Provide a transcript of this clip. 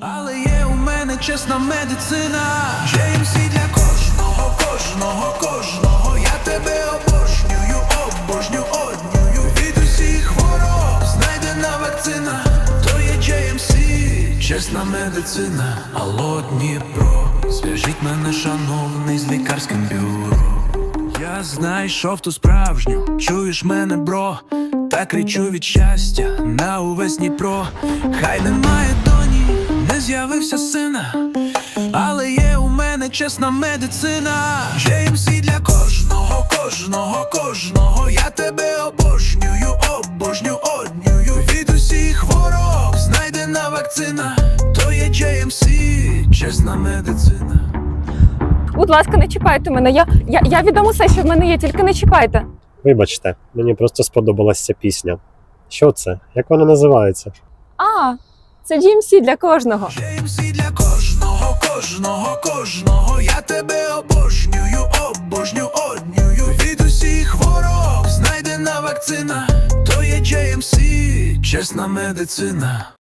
Але є у мене чесна медицина. JMC для кожного, кожного, кожного. Я тебе обожнюю, обожню, однюю. Від усіх хвороб знайдена вакцина. То є JMC, чесна медицина. Алло, Дніпро, зв'яжіть мене, шановний, з лікарським бюро. Я знайшов ту справжню, чуєш мене, бро, та кричу від щастя на увесь Дніпро. Хай немає доні, з'явився сина, але є у мене чесна медицина. JMC для кожного, кожного, кожного. Я тебе обожнюю, обожню, однюю. Від усіх хвороб знайдена вакцина. То є JMC, чесна медицина. Будь ласка, не чіпайте мене. Я, я, я віддам усе, що в мене є, тільки не чіпайте. Вибачте, мені просто сподобалася пісня. Що це? Як вона називається? А, це GMC для кожного. GMC для кожного, кожного, кожного. Я тебе обожнюю, обожню, однюю. Від усіх хвороб знайдена вакцина. То є GMC, чесна медицина.